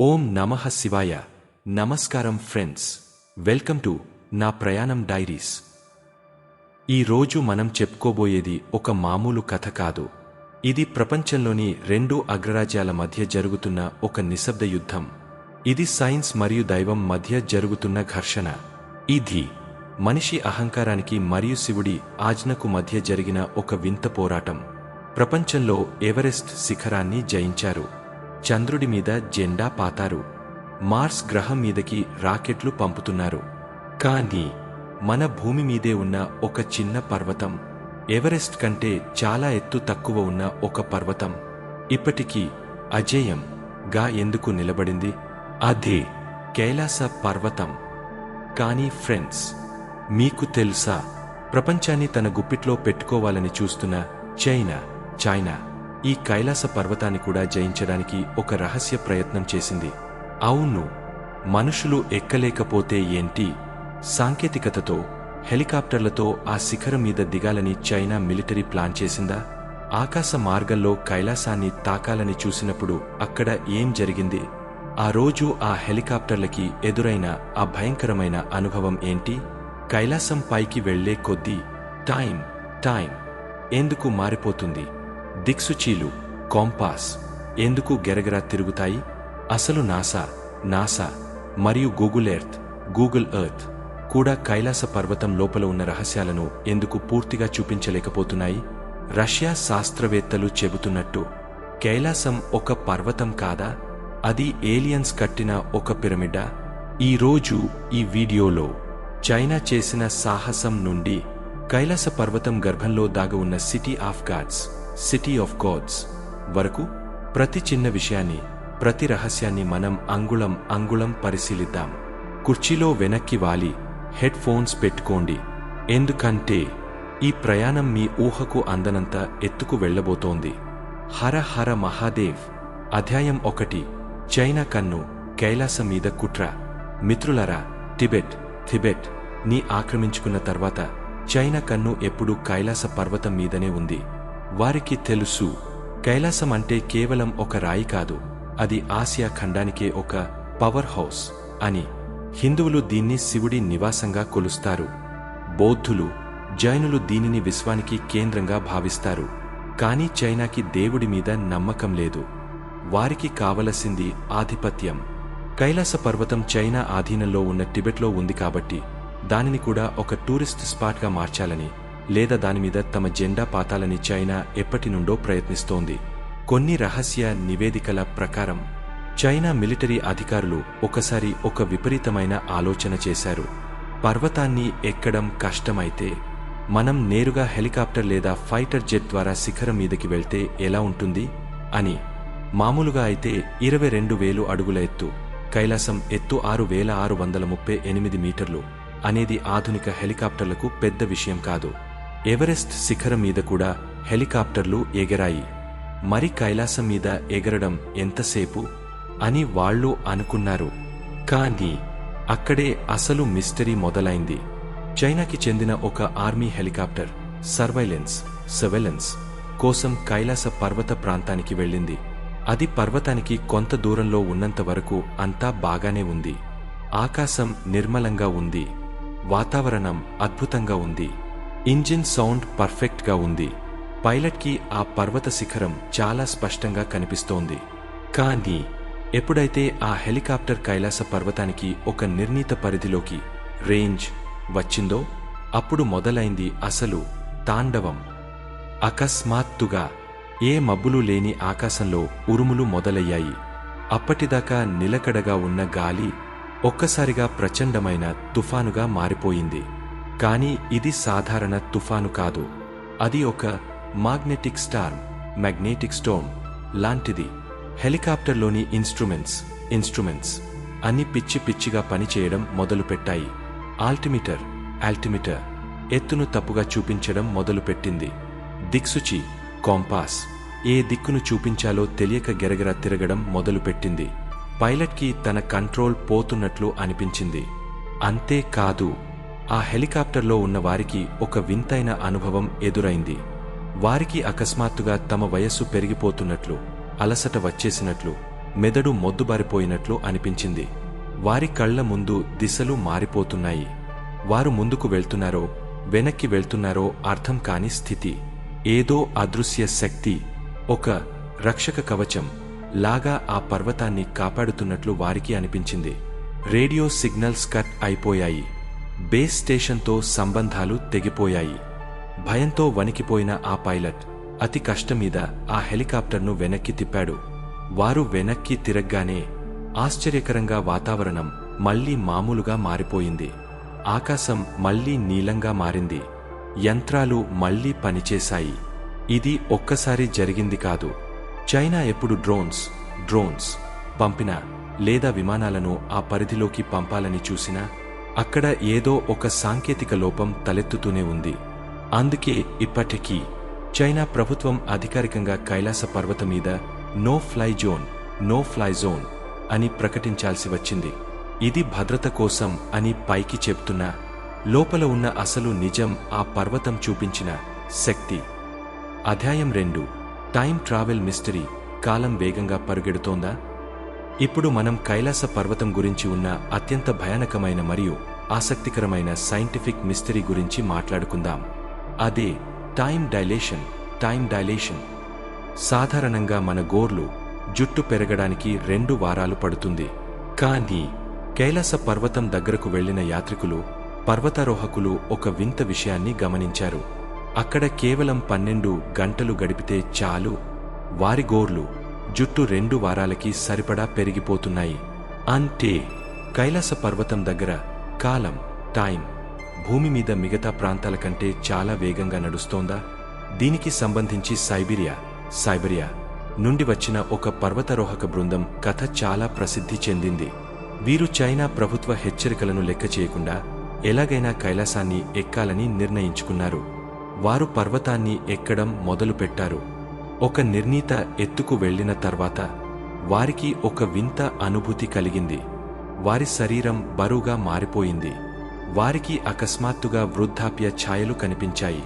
ఓం నమః శివాయ. నమస్కారం ఫ్రెండ్స్. వెల్కమ్ టు నా ప్రయాణం డైరీస్. ఈ రోజు మనం చెప్పుకోబోయేది ఒక మామూలు కథ కాదు. ఇది ప్రపంచంలోని రెండు అగ్రరాజ్యాల మధ్య జరుగుతున్న ఒక నిశ్శబ్ద యుద్ధం. ఇది సైన్స్ మరియు దైవం మధ్య జరుగుతున్న ఘర్షణ. ఇది మనిషి అహంకారానికి మరియు శివుడి ఆజ్ఞకు మధ్య జరిగిన ఒక వింత పోరాటం. ప్రపంచంలో ఎవరెస్ట్ శిఖరాన్ని జయించారు? చంద్రుడి మీద జెండా పాతారు. మార్స్ గ్రహం మీదకి రాకెట్లు పంపుతున్నారు. కానీ మన భూమి మీదే ఉన్న ఒక చిన్న పర్వతం ఎవరెస్ట్ కంటే చాలా ఎత్తు తక్కువ ఉన్న ఒక పర్వతం. ఇప్పటికీ అజేయం గా ఎందుకు నిలబడింది? అదే కైలాస పర్వతం. కానీ ఫ్రెండ్స్ మీకు తెలుసా? ప్రపంచాన్ని తన గుప్పిట్లో పెట్టుకోవాలని చూస్తున్న చైనా చైనా. ఈ కైలాస పర్వతాన్ని కూడా జయించడానికి ఒక రహస్య ప్రయత్నం చేసింది. అవును మనుషులు ఎక్కలేకపోతే ఏంటి? సాంకేతికతతో హెలికాప్టర్లతో ఆ శిఖరం మీద దిగాలని చైనా మిలిటరీ ప్లాన్ చేసిందా? ఆకాశ మార్గంలో కైలాసాన్ని తాకాలని చూసినప్పుడు అక్కడ ఏం జరిగింది? ఆ రోజు ఆ హెలికాప్టర్లకి ఎదురైన ఆ భయంకరమైన అనుభవం ఏంటి? కైలాసం పైకి వెళ్ళే కొద్దీ టైం టైం ఎందుకు మారిపోతుంది? దిక్సుచీలు కాంపాస్ ఎందుకు గెరగరా తిరుగుతాయి? అసలు నాసా నాసా మరియు గూగుల్ ఎర్త్ గూగుల్ ఎర్త్ కూడా కైలాస పర్వతం లోపల ఉన్న రహస్యాలను ఎందుకు పూర్తిగా చూపించలేకపోతున్నాయి? రష్యా శాస్త్రవేత్తలు చెబుతున్నట్టు కైలాసం ఒక పర్వతం కాదా? అది ఏలియన్స్ కట్టిన ఒక పిరమిడా? ఈ రోజు ఈ వీడియోలో చైనా చేసిన సాహసం నుండి కైలాస పర్వతం గర్భంలో దాగ ఉన్న city of gods city of gods వరకు ప్రతి చిన్న విషయాన్ని ప్రతి రహస్యాన్ని మనం అంగుళం అంగుళం పరిశీలిద్దాం. కుర్చీలో వెనక్కి వాలి హెడ్ ఫోన్స్ పెట్టుకోండి. ఎందుకంటే ఈ ప్రయాణం మీ ఊహకు అందనంత ఎత్తుకు వెళ్ళబోతోంది హర హర మహాదేవ్ అధ్యాయం ఒకటి చైనా కన్ను కైలాసం మీద కుట్ర. మిత్రులరా టిబెట్ థిబెట్ని ఆక్రమించుకున్న తర్వాత చైనా కన్ను ఎప్పుడూ కైలాస పర్వతం మీదనే ఉంది. వారికి తెలుసు కైలాసం అంటే కేవలం ఒక రాయి కాదు అది ఆసియా ఖండానికే ఒక పవర్ హౌస్ అని హిందువులు దీన్ని శివుడి నివాసంగా కొలుస్తారు. బౌద్ధులు జైనులు దీనిని విశ్వానికి కేంద్రంగా భావిస్తారు కానీ చైనాకి దేవుడి మీద నమ్మకం లేదు. వారికి కావలసింది ఆధిపత్యం. కైలాస పర్వతం చైనా ఆధీనంలో ఉన్న టిబెట్లో ఉంది కాబట్టి దానిని కూడా ఒక టూరిస్ట్ స్పాట్గా మార్చాలని లేదా దానిమీద తమ జెండా పాతాలని చైనా ఎప్పటి నుండో ప్రయత్నిస్తోంది. కొన్ని రహస్య నివేదికల ప్రకారం చైనా మిలిటరీ అధికారులు ఒకసారి ఒక విపరీతమైన ఆలోచన చేశారు. పర్వతాన్ని ఎక్కడం కష్టమైతే మనం నేరుగా హెలికాప్టర్ లేదా ఫైటర్ జెట్ ద్వారా శిఖరం మీదకి వెళ్తే ఎలా ఉంటుంది? అని. మామూలుగా అయితే ఇరవై రెండు వేలు అడుగుల ఎత్తు కైలాసం ఎత్తు ఆరు వేల ఆరు వందల ముప్పై ఎనిమిది మీటర్లు అనేది ఆధునిక హెలికాప్టర్లకు పెద్ద విషయం కాదు. ఎవరెస్ట్ శిఖరం మీద కూడా హెలికాప్టర్లు ఎగరాయి. మరి కైలాసం మీద ఎగరడం ఎంతసేపు? అని వాళ్ళు అనుకున్నారు. కానీ అక్కడే అసలు మిస్టరీ మొదలైంది. చైనాకి చెందిన ఒక ఆర్మీ హెలికాప్టర్ సర్వైలెన్స్ సర్వెలెన్స్ కోసం కైలాస పర్వత ప్రాంతానికి వెళ్ళింది. అది పర్వతానికి కొంత దూరంలో ఉన్నంత వరకు అంతా బాగానే ఉంది. ఆకాశం నిర్మలంగా ఉంది. వాతావరణం అద్భుతంగా ఉంది. ఇంజిన్ సౌండ్ పర్ఫెక్ట్గా ఉంది. పైలట్కి ఆ పర్వత శిఖరం చాలా స్పష్టంగా కనిపిస్తోంది. కానీ ఎప్పుడైతే ఆ హెలికాప్టర్ కైలాస పర్వతానికి ఒక నిర్ణీత పరిధిలోకి రేంజ్ వచ్చిందో అప్పుడు మొదలైంది అసలు తాండవం. అకస్మాత్తుగా ఏ మబ్బులు లేని ఆకాశంలో ఉరుములు మొదలయ్యాయి. అప్పటిదాకా నిలకడగా ఉన్న గాలి ఒక్కసారిగా ప్రచండమైన తుఫానుగా మారిపోయింది. కానీ ఇది సాధారణ తుఫాను కాదు. అది ఒక మాగ్నెటిక్ స్టార్మ్ మ్యాగ్నెటిక్ స్టోమ్ లాంటిది. హెలికాప్టర్లోని ఇన్స్ట్రుమెంట్స్ ఇన్స్ట్రుమెంట్స్ అన్ని పిచ్చి పిచ్చిగా పనిచేయడం మొదలుపెట్టాయి. ఆల్టిమీటర్ ఆల్టిమీటర్ ఎత్తును తప్పుగా చూపించడం మొదలుపెట్టింది. దిక్సుచి కాంపాస్ ఏ దిక్కును చూపించాలో తెలియక గెరగర తిరగడం మొదలుపెట్టింది. పైలట్కి తన కంట్రోల్ పోతున్నట్లు అనిపించింది. అంతేకాదు ఆ హెలికాప్టర్లో ఉన్న వారికి ఒక వింతైన అనుభవం ఎదురైంది. వారికి అకస్మాత్తుగా తమ వయస్సు పెరిగిపోతున్నట్లు అలసట వచ్చేసినట్లు మెదడు మొద్దుబారిపోయినట్లు అనిపించింది. వారి కళ్ళ ముందు దిశలు మారిపోతున్నాయి. వారు ముందుకు వెళ్తున్నారో వెనక్కి వెళ్తున్నారో అర్థం కాని స్థితి. ఏదో అదృశ్య శక్తి ఒక రక్షక కవచం లాగా ఆ పర్వతాన్ని కాపాడుతున్నట్లు వారికి అనిపించింది. రేడియో సిగ్నల్స్ కట్ అయిపోయాయి. బేస్ స్టేషన్తో సంబంధాలు తెగిపోయాయి. భయంతో వణికిపోయిన ఆ పైలట్ అతి కష్టమీద ఆ హెలికాప్టర్ను వెనక్కి తిప్పాడు. వారు వెనక్కి తిరగ్గానే ఆశ్చర్యకరంగా వాతావరణం మళ్ళీ మామూలుగా మారిపోయింది. ఆకాశం మళ్ళీ నీలంగా మారింది. యంత్రాలు మళ్ళీ పనిచేశాయి. ఇది ఒక్కసారి జరిగింది కాదు. చైనా ఎప్పుడు డ్రోన్స్ డ్రోన్స్ పంపినా లేదా విమానాలను ఆ పరిధిలోకి పంపాలని చూసినా అక్కడ ఏదో ఒక సాంకేతిక లోపం తలెత్తుతూనే ఉంది. అందుకే ఇప్పటికీ చైనా ప్రభుత్వం అధికారికంగా కైలాస పర్వతం మీద no fly zone no fly zone అని ప్రకటించాల్సి వచ్చింది. ఇది భద్రత కోసం అని పైకి చెప్తున్నా లోపల ఉన్న అసలు నిజం ఆ పర్వతం చూపించిన శక్తి. అధ్యాయం రెండు. టైం ట్రావెల్ మిస్టరీ కాలం వేగంగా పరుగెడుతోందా? ఇప్పుడు మనం కైలాస పర్వతం గురించి ఉన్న అత్యంత భయానకమైన మరియు ఆసక్తికరమైన సైంటిఫిక్ మిస్టరీ గురించి మాట్లాడుకుందాం. అదే టైం డైలేషన్ టైం డైలేషన్. సాధారణంగా మన గోర్లు జుట్టు పెరగడానికి రెండు వారాలు పడుతుంది. కానీ కైలాస పర్వతం దగ్గరకు వెళ్ళిన యాత్రికులు పర్వతారోహకులు ఒక వింత విషయాన్ని గమనించారు. అక్కడ కేవలం పన్నెండు గంటలు గడిపితే చాలు. వారి గోర్లు జుట్టు రెండు వారాలకి సరిపడా పెరిగిపోతున్నాయి. అంటే కైలాస పర్వతం దగ్గర కాలం టైం భూమి మీద మిగతా ప్రాంతాల కంటే చాలా వేగంగా నడుస్తోందా? దీనికి సంబంధించి సైబీరియా సైబీరియా నుండి వచ్చిన ఒక పర్వతారోహక బృందం కథ చాలా ప్రసిద్ధి చెందింది. వీరు చైనా ప్రభుత్వ హెచ్చరికలను లెక్క చేయకుండా ఎలాగైనా కైలాసాన్ని ఎక్కాలని నిర్ణయించుకున్నారు. వారు పర్వతాన్ని ఎక్కడం మొదలుపెట్టారు. ఒక నిర్ణీత ఎత్తుకు వెళ్ళిన తర్వాత వారికి ఒక వింత అనుభూతి కలిగింది. వారి శరీరం బరువుగా మారిపోయింది. వారికి అకస్మాత్తుగా వృద్ధాప్య ఛాయలు కనిపించాయి.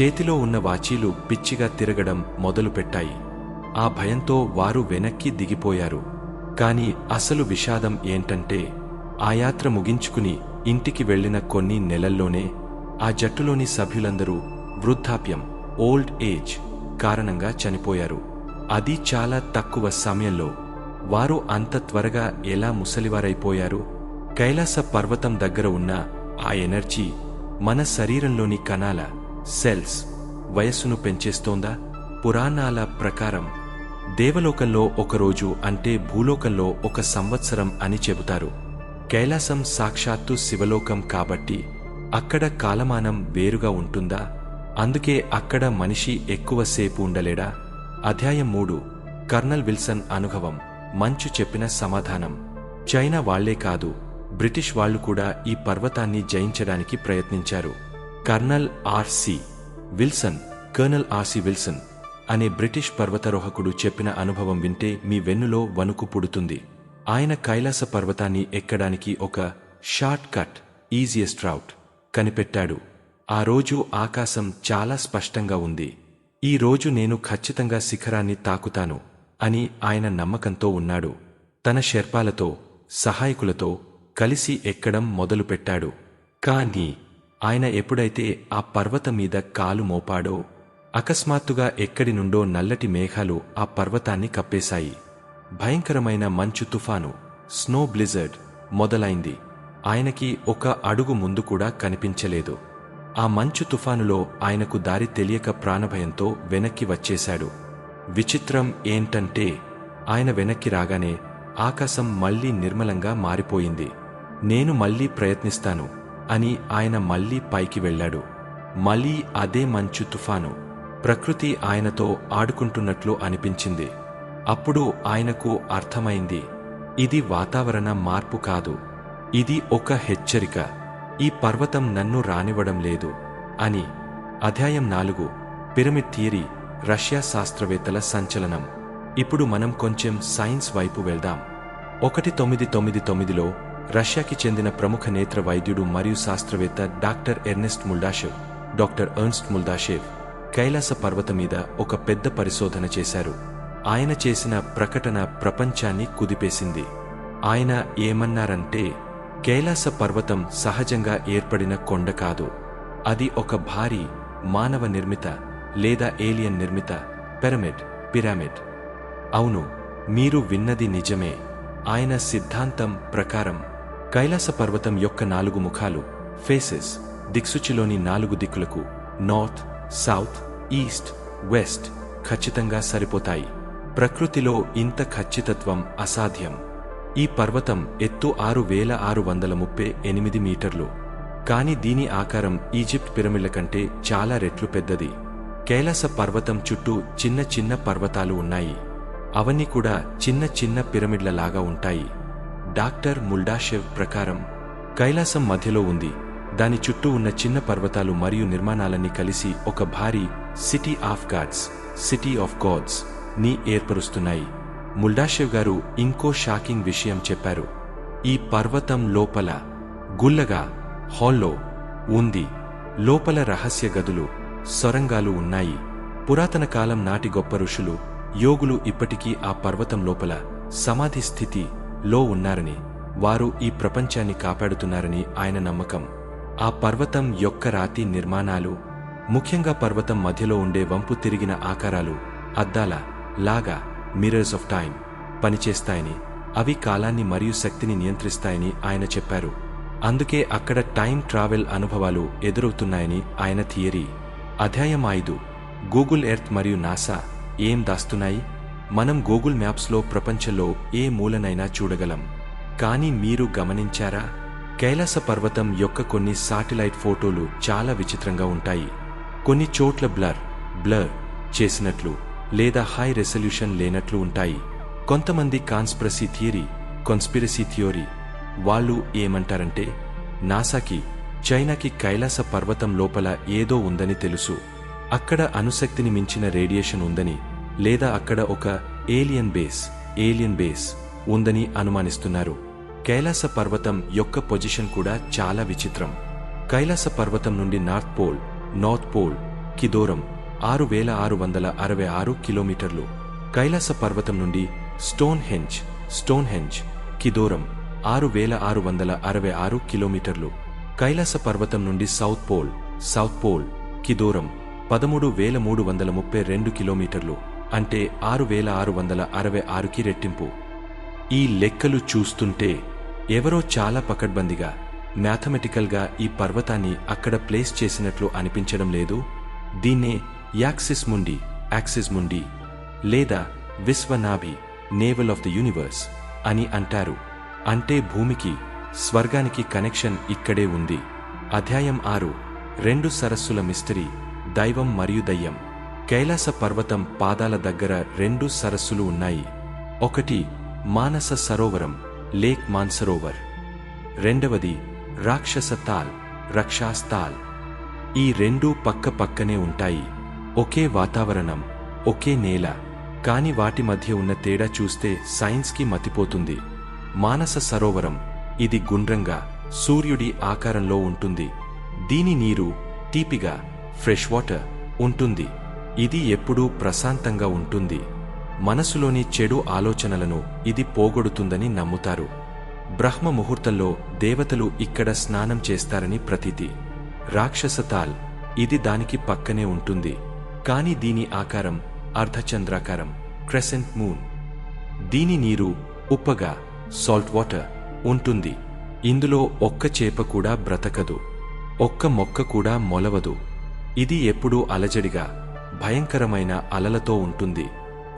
చేతిలో ఉన్న వాచీలు పిచ్చిగా తిరగడం మొదలుపెట్టాయి. ఆ భయంతో వారు వెనక్కి దిగిపోయారు. కాని అసలు విషాదం ఏంటంటే ఆ యాత్ర ముగించుకుని ఇంటికి వెళ్ళిన కొన్ని నెలల్లోనే ఆ జట్టులోని సభ్యులందరూ వృద్ధాప్యం ఓల్డ్ ఏజ్ కారణంగా చనిపోయారు. అది చాలా తక్కువ సమయంలో వారు అంత త్వరగా ఎలా ముసలివారైపోయారు? కైలాస పర్వతం దగ్గర ఉన్న ఆ ఎనర్జీ మన శరీరంలోని కణాల సెల్స్ వయస్సును పెంచేస్తోందా? పురాణాల ప్రకారం దేవలోకంలో ఒకరోజు అంటే భూలోకంలో ఒక సంవత్సరం అని చెబుతారు. కైలాసం సాక్షాత్తు శివలోకం కాబట్టి అక్కడ కాలమానం వేరుగా ఉంటుందా? అందుకే అక్కడ మనిషి ఎక్కువసేపు ఉండలేడా? అధ్యాయం మూడు కర్నల్ విల్సన్ అనుభవం మంచు చెప్పిన సమాధానం. చైనా వాళ్ళే కాదు బ్రిటిష్ వాళ్ళు కూడా ఈ పర్వతాన్ని జయించడానికి ప్రయత్నించారు. Colonel R C Wilson colonel R C Wilson అనే బ్రిటిష్ పర్వతారోహకుడు చెప్పిన అనుభవం వింటే మీ వెన్నులో వణుకు పుడుతుంది. ఆయన కైలాస పర్వతాన్ని ఎక్కడానికి ఒక షార్ట్ కట్ ఈజియెస్ట్ రౌట్ కనిపెట్టాడు. ఆ రోజు ఆకాశం చాలా స్పష్టంగా ఉంది. ఈ రోజు నేను ఖచ్చితంగా శిఖరాన్ని తాకుతాను అని ఆయన నమ్మకంతో ఉన్నాడు. తన శర్పాలతో సహాయకులతో కలిసి ఎక్కడం మొదలుపెట్టాడు. కాని ఆయన ఎప్పుడైతే ఆ పర్వతం మీద కాలు మోపాడో అకస్మాత్తుగా ఎక్కడి నుండో నల్లటి మేఘాలు ఆ పర్వతాన్ని కప్పేశాయి. భయంకరమైన మంచు తుఫాను స్నో బ్లిజర్డ్ మొదలైంది. ఆయనకి ఒక అడుగు ముందు కూడా కనిపించలేదు. ఆ మంచు తుఫానులో ఆయనకు దారి తెలియక ప్రాణభయంతో వెనక్కి వచ్చేశాడు. విచిత్రం ఏంటంటే ఆయన వెనక్కి రాగానే ఆకాశం మళ్ళీ నిర్మలంగా మారిపోయింది. నేను మళ్ళీ ప్రయత్నిస్తాను అని ఆయన మళ్ళీ పైకి వెళ్ళాడు. మళ్ళీ అదే మంచు తుఫాను. ప్రకృతి ఆయనతో ఆడుకుంటున్నట్లు అనిపించింది. అప్పుడు ఆయనకు అర్థమైంది ఇది వాతావరణ మార్పు కాదు. ఇది ఒక హెచ్చరిక. ఈ పర్వతం నన్ను రానివ్వడం లేదు అని అధ్యాయం నాలుగు పిరమిడ్ థియరీ రష్యా శాస్త్రవేత్తల సంచలనం. ఇప్పుడు మనం కొంచెం సైన్స్ వైపు వెళ్దాం. ఒకటి తొమ్మిది తొమ్మిది తొమ్మిదిలో రష్యాకి చెందిన ప్రముఖ నేత్ర వైద్యుడు మరియు శాస్త్రవేత్త doctor Ernest Muldashev doctor Ernst Muldashev Kailasa పర్వతం మీద ఒక పెద్ద పరిశోధన చేశారు. ఆయన చేసిన ప్రకటన ప్రపంచాన్ని కుదిపేసింది. ఆయన ఏమన్నారంటే కైలాస పర్వతం సహజంగా ఏర్పడిన కొండ కాదు. అది ఒక భారీ మానవ నిర్మిత లేదా ఏలియన్ నిర్మిత పిరమిడ్ పిరామిడ్. అవును మీరు విన్నది నిజమే. ఆయన సిద్ధాంతం ప్రకారం కైలాస పర్వతం యొక్క నాలుగు ముఖాలు ఫేసెస్ దిక్సూచిలోని నాలుగు దిక్కులకు నార్త్ సౌత్ ఈస్ట్ వెస్ట్ ఖచ్చితంగా సరిపోతాయి. ప్రకృతిలో ఇంత ఖచ్చితత్వం అసాధ్యం. ఈ పర్వతం ఎత్తు ఆరు వేల ఆరు వందల ముప్పై ఎనిమిది మీటర్లు. కాని దీని ఆకారం ఈజిప్ట్ పిరమిడ్ల కంటే చాలా రెట్లు పెద్దది. కైలాస పర్వతం చుట్టూ చిన్న చిన్న పర్వతాలు ఉన్నాయి. అవన్నీ కూడా చిన్న చిన్న పిరమిడ్ల లాగా ఉంటాయి. డాక్టర్ ముల్డాషెవ్ ప్రకారం కైలాసం మధ్యలో ఉంది. దాని చుట్టూ ఉన్న చిన్న పర్వతాలు మరియు నిర్మాణాలన్నీ కలిసి ఒక భారీ city of gods city of గాడ్స్ని ఏర్పరుస్తున్నాయి. ముల్డాషెవ్ గారు ఇంకో షాకింగ్ విషయం చెప్పారు. ఈ పర్వతం లోపల గుల్లగా హాల్లో ఉంది. లోపల రహస్య గదులు సొరంగాలు ఉన్నాయి. పురాతన కాలం నాటి గొప్ప ఋషులు యోగులు ఇప్పటికీ ఆ పర్వతం లోపల సమాధి స్థితి లో ఉన్నారని వారు ఈ ప్రపంచాన్ని కాపాడుతున్నారని ఆయన నమ్మకం. ఆ పర్వతం యొక్క రాతి నిర్మాణాలు ముఖ్యంగా పర్వతం మధ్యలో ఉండే వంపు తిరిగిన ఆకారాలు అద్దాల లాగా మిరర్స్ ఆఫ్ టైం పనిచేస్తాయని అవి కాలాన్ని మరియు శక్తిని నియంత్రిస్తాయని ఆయన చెప్పారు. అందుకే అక్కడ టైం ట్రావెల్ అనుభవాలు ఎదురవుతున్నాయని ఆయన థియరీ. అధ్యాయం ఐదు. గూగుల్ ఎర్త్ మరియు నాసా ఏం దాస్తున్నాయి? మనం గూగుల్ మ్యాప్స్లో ప్రపంచంలో ఏ మూలనైనా చూడగలం. కానీ మీరు గమనించారా? కైలాస పర్వతం యొక్క కొన్ని సాటిలైట్ ఫోటోలు చాలా విచిత్రంగా ఉంటాయి. కొన్ని చోట్ల బ్లర్ బ్లర్ చేసినట్లు. లేదా హై రెసల్యూషన్ లేనట్లు ఉంటాయి. కొంతమంది కాన్స్పిరసీ థియరీ కాన్స్పిరసీ థియోరీ వాళ్ళు ఏమంటారంటే నాసాకి చైనాకి కైలాస పర్వతం లోపల ఏదో ఉందని తెలుసు. అక్కడ అణుశక్తిని మించిన రేడియేషన్ ఉందని లేదా అక్కడ ఒక ఏలియన్ బేస్ ఏలియన్ బేస్ ఉందని అనుమానిస్తున్నారు. కైలాస పర్వతం యొక్క పొజిషన్ కూడా చాలా విచిత్రం. కైలాస పర్వతం నుండి నార్త్ పోల్ నార్త్ పోల్కి దూరం ఆరు వేల ఆరు వందల అరవై ఆరు కిలోమీటర్లు కైలాస పర్వతం నుండి స్టోన్ హెంజ్ స్టోన్ హెంజ్కి దూరం ఆరు వేల ఆరు వందల అరవై ఆరు కిలోమీటర్లు కైలాస పర్వతం నుండి సౌత్ పోల్ సౌత్ పోల్కి దూరం పదమూడు వేల మూడు వందల ముప్పై రెండు కిలోమీటర్లు అంటే ఆరు వేల ఆరు వందల అరవై ఆరుకి రెట్టింపు. ఈ లెక్కలు చూస్తుంటే ఎవరో చాలా పకడ్బందిగా మ్యాథమెటికల్గా ఈ పర్వతాన్ని అక్కడ ప్లేస్ చేసినట్లు అనిపించడం లేదు. దీన్నే యాక్సిస్ ముండి యాక్సిస్ ముండి లేదా విశ్వనాభి నేవల్ ఆఫ్ ద యూనివర్స్ అని అంటారు. అంటే భూమికి స్వర్గానికి కనెక్షన్ ఇక్కడే ఉంది. అధ్యాయం ఆరు రెండు సరస్సుల మిస్టరీ దైవం మరియు దయ్యం. కైలాస పర్వతం పాదాల దగ్గర రెండు సరస్సులు ఉన్నాయి. ఒకటి మానస సరోవరం లేక్ మాన్సరోవర్. రెండవది రాక్షస తాల్ రక్షాస్తాల్ ఈ రెండూ పక్క పక్కనే ఉంటాయి. ఒకే వాతావరణం ఒకే నేల కాని వాటి మధ్య ఉన్న తేడా చూస్తే సైన్స్కి మతిపోతుంది. మానస సరోవరం ఇది గుండ్రంగా సూర్యుడి ఆకారంలో ఉంటుంది. దీని నీరు తీపిగా ఫ్రెష్ వాటర్ ఉంటుంది. ఇది ఎప్పుడూ ప్రశాంతంగా ఉంటుంది. మనసులోని చెడు ఆలోచనలను ఇది పోగొడుతుందని నమ్ముతారు. బ్రహ్మ ముహూర్తంలో దేవతలు ఇక్కడ స్నానం చేస్తారని ప్రతీతి. రాక్షసతాల్ ఇది దానికి పక్కనే ఉంటుంది. కాని దీని ఆకారం అర్ధచంద్రాకారం క్రెసెంట్ మూన్. దీని నీరు ఉప్పగా సాల్ట్ వాటర్ ఉంటుంది. ఇందులో ఒక్క చేప కూడా బ్రతకదు. ఒక్క మొక్క కూడా మొలవదు. ఇది ఎప్పుడూ అలజడిగా భయంకరమైన అలలతో ఉంటుంది.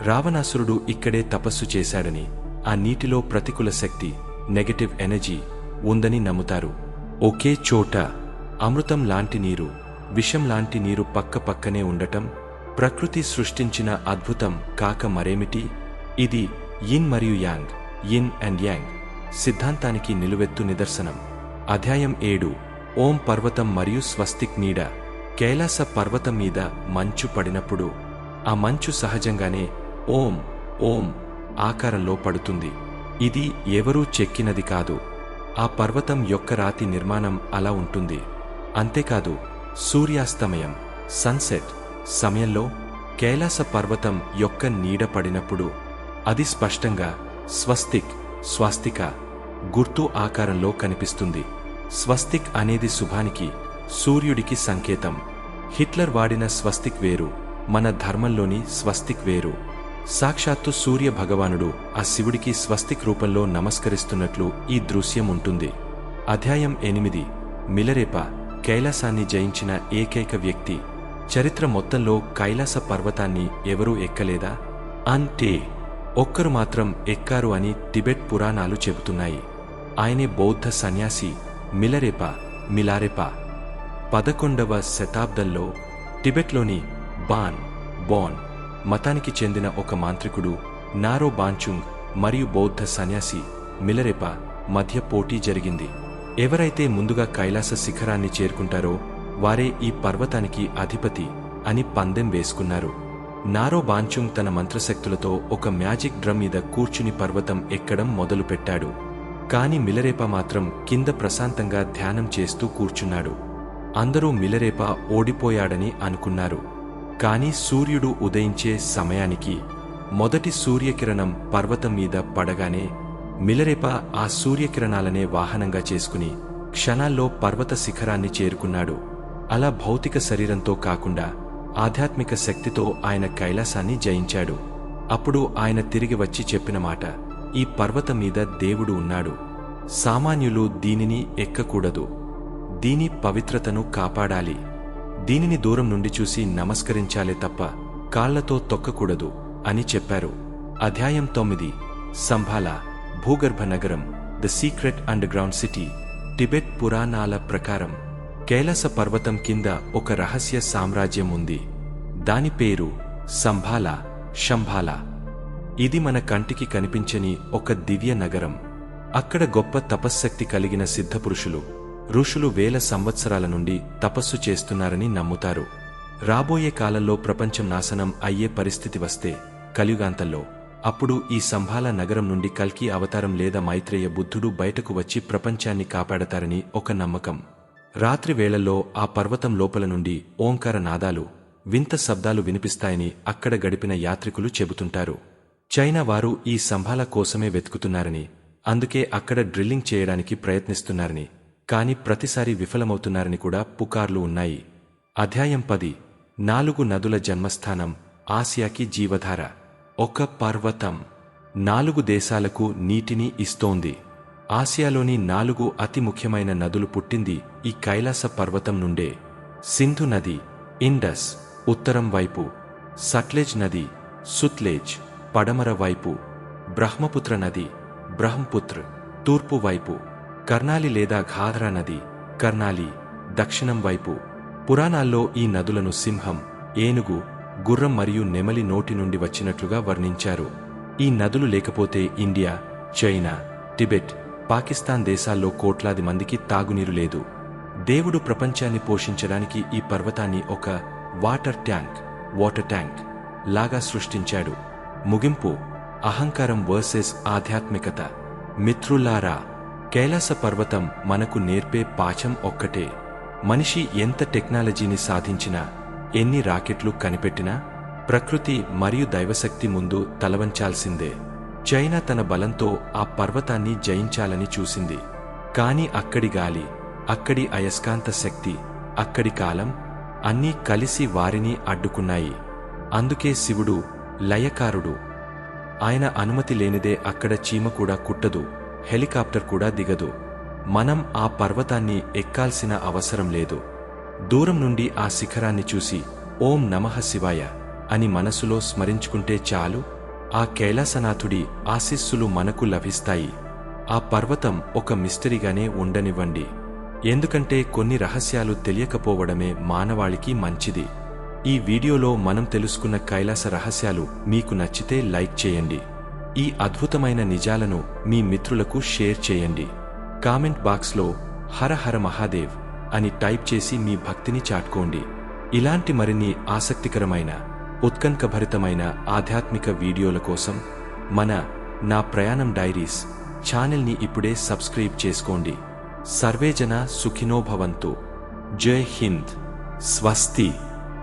రావణాసురుడు ఇక్కడే తపస్సు చేశాడని ఆ నీటిలో ప్రతికూల శక్తి నెగటివ్ ఎనర్జీ ఉందని నమ్ముతారు. ఒకే చోట అమృతం లాంటి నీరు విషం లాంటి నీరు పక్క పక్కనే ఉండటం ప్రకృతి సృష్టించిన అద్భుతం కాక మరేమిటి? ఇది ఇన్ మరియు యాంగ్ ఇన్ అండ్ యాంగ్ సిద్ధాంతానికి నిలువెత్తు నిదర్శనం. అధ్యాయం ఏడు ఓం పర్వతం మరియు స్వస్తిక్ నీడ కైలాస పర్వతం మీద మంచు పడినప్పుడు ఆ మంచు సహజంగానే ఓం ఓం ఆకారంలో పడుతుంది. ఇది ఎవరూ చెక్కినది కాదు. ఆ పర్వతం యొక్క రాతి నిర్మాణం అలా ఉంటుంది. అంతేకాదు సూర్యాస్తమయం సన్సెట్ సమయంలో కైలాస పర్వతం యొక్క నీడ పడినప్పుడు అది స్పష్టంగా స్వస్తిక్ స్వాస్తిక గుర్తు ఆకారంలో కనిపిస్తుంది. స్వస్తిక్ అనేది శుభానికి సూర్యుడికి సంకేతం. హిట్లర్ వాడిన స్వస్తిక్ వేరు మన ధర్మంలోని స్వస్తిక్ వేరు. సాక్షాత్తు సూర్య భగవానుడు ఆ శివుడికి స్వస్తిక్ రూపంలో నమస్కరిస్తున్నట్లు ఈ దృశ్యం ఉంటుంది. అధ్యాయం ఎనిమిది మిలరేప. కైలాసాన్ని జయించిన ఏకైక వ్యక్తి. చరిత్ర మొత్తంలో కైలాస పర్వతాన్ని ఎవరూ ఎక్కలేదా? అంటే ఒక్కరు మాత్రం ఎక్కారు అని టిబెట్ పురాణాలు చెబుతున్నాయి. ఆయనే బౌద్ధ సన్యాసి మిలరేప మిలారెప. పదకొండవ శతాబ్దంలో టిబెట్లోని బాన్ బోన్ మతానికి చెందిన ఒక మాంత్రికుడు నారో బాన్చుంగ్ మరియు బౌద్ధ సన్యాసి మిలరెప మధ్య పోటీ జరిగింది. ఎవరైతే ముందుగా కైలాస శిఖరాన్ని చేరుకుంటారో వారే ఈ పర్వతానికి అధిపతి అని పందెం వేసుకున్నారు. నారో బాంచుంగ్ తన మంత్రశక్తులతో ఒక మ్యాజిక్ డ్రమ్ మీద కూర్చుని పర్వతం ఎక్కడం మొదలుపెట్టాడు. కాని మిలరేప మాత్రం కింద ప్రశాంతంగా ధ్యానం చేస్తూ కూర్చున్నాడు. అందరూ మిలరేప ఓడిపోయాడని అనుకున్నారు. కాని సూర్యుడు ఉదయించే సమయానికి మొదటి సూర్యకిరణం పర్వతం మీద పడగానే మిలరేప ఆ సూర్యకిరణాలనే వాహనంగా చేసుకుని క్షణాల్లో పర్వత శిఖరాన్ని చేరుకున్నాడు. అలా భౌతిక శరీరంతో కాకుండా ఆధ్యాత్మిక శక్తితో ఆయన కైలాసాన్ని జయించాడు. అప్పుడు ఆయన తిరిగి వచ్చి చెప్పిన మాట ఈ పర్వతం మీద దేవుడు ఉన్నాడు. సామాన్యులు దీనిని ఎక్కకూడదు. దీని పవిత్రతను కాపాడాలి. దీనిని దూరం నుండి చూసి నమస్కరించాలే తప్ప కాళ్ళతో తొక్కకూడదు అని చెప్పారు. అధ్యాయం తొమ్మిది. సంభాలా భూగర్భ నగరం the secret underground city Tibet పురాణాల ప్రకారం కైలాస పర్వతం కింద ఒక రహస్య సామ్రాజ్యం ఉంది. దాని పేరు సంభాల శంభాల. ఇది మన కంటికి కనిపించని ఒక దివ్య నగరం. అక్కడ గొప్ప తపశ్శక్తి కలిగిన సిద్ధపురుషులు ఋషులు వేల సంవత్సరాల నుండి తపస్సు చేస్తున్నారని నమ్ముతారు. రాబోయే కాలంలో ప్రపంచం నాశనం అయ్యే పరిస్థితి వస్తే కలియుగాంతంలో అప్పుడు ఈ సంభాల నగరం నుండి కల్కి అవతారం లేదా మైత్రేయ బుద్ధుడు బయటకు వచ్చి ప్రపంచాన్ని కాపాడతారని ఒక నమ్మకం. రాత్రి వేళల్లో ఆ పర్వతం లోపల నుండి ఓంకార నాదాలు వింత శబ్దాలు వినిపిస్తాయని అక్కడ గడిపిన యాత్రికులు చెబుతుంటారు. చైనా వారు ఈ సంభాల కోసమే వెతుకుతున్నారని అందుకే అక్కడ డ్రిల్లింగ్ చేయడానికి ప్రయత్నిస్తున్నారని కాని ప్రతిసారి విఫలమవుతున్నారని కూడా పుకార్లు ఉన్నాయి. అధ్యాయం పది నాలుగు నదుల జన్మస్థానం ఆసియాకి జీవధార. ఒక పర్వతం నాలుగు దేశాలకు నీటిని ఇస్తోంది. ఆసియాలోని నాలుగు అతి ముఖ్యమైన నదులు పుట్టింది ఈ కైలాస పర్వతం నుండే. సింధు నది ఇండస్ ఉత్తరం వైపు. సట్లెజ్ నది సుత్లేజ్ పడమర వైపు. బ్రహ్మపుత్ర నది బ్రహ్మపుత్ర తూర్పు వైపు. కర్ణాలి లేదా ఘాధరా నది కర్ణాలి దక్షిణం వైపు. పురాణాల్లో ఈ నదులను సింహం ఏనుగు గుర్రం మరియు నెమలి నోటి నుండి వచ్చినట్లుగా వర్ణించారు. ఈ నదులు లేకపోతే ఇండియా చైనా టిబెట్ పాకిస్తాన్ దేశాల్లో కోట్లాది మందికి తాగునీరు లేదు. దేవుడు ప్రపంచాన్ని పోషించడానికి ఈ పర్వతాన్ని ఒక వాటర్ ట్యాంక్ వాటర్ ట్యాంక్ లాగా సృష్టించాడు. ముగింపు అహంకారం వర్సెస్ ఆధ్యాత్మికత. మిత్రులారా కైలాస పర్వతం మనకు నేర్పే పాఠం ఒక్కటే. మనిషి ఎంత టెక్నాలజీని సాధించినా ఎన్ని రాకెట్లు కనిపెట్టినా ప్రకృతి మరియు దైవశక్తి ముందు తలవంచాల్సిందే. చైనా తన బలంతో ఆ పర్వతాన్ని జయించాలని చూసింది. కాని అక్కడి గాలి అక్కడి అయస్కాంత శక్తి అక్కడి కాలం అన్నీ కలిసి వారిని అడ్డుకున్నాయి. అందుకే శివుడు లయకారుడు. ఆయన అనుమతి లేనిదే అక్కడ చీమ కూడా కుట్టదు హెలికాప్టర్ కూడా దిగదు. మనం ఆ పర్వతాన్ని ఎక్కాల్సిన అవసరం లేదు. దూరం నుండి ఆ శిఖరాన్ని చూసి ఓం నమః శివాయ అని మనసులో స్మరించుకుంటే చాలు ఆ కైలాసనాథుడి ఆశీస్సులు మనకు లభిస్తాయి. ఆ పర్వతం ఒక మిస్టరీగానే ఉండనివ్వండి. ఎందుకంటే కొన్ని రహస్యాలు తెలియకపోవడమే మానవాళికి మంచిది. ఈ వీడియోలో మనం తెలుసుకున్న కైలాస రహస్యాలు మీకు నచ్చితే లైక్ చేయండి. ఈ అద్భుతమైన నిజాలను మీ మిత్రులకు షేర్ చేయండి. కామెంట్ బాక్స్లో హర హర మహాదేవ్ అని టైప్ చేసి మీ భక్తిని చాటుకోండి. ఇలాంటి మరిన్ని ఆసక్తికరమైన ఉత్కంఠభరితమైన ఆధ్యాత్మిక వీడియోల కోసం మన నా ప్రయాణం డైరీస్ ఛానల్ని ఇప్పుడే సబ్స్క్రైబ్ చేసుకోండి. సర్వేజన సుఖినోభవంతు జై హింద్. స్వస్తి.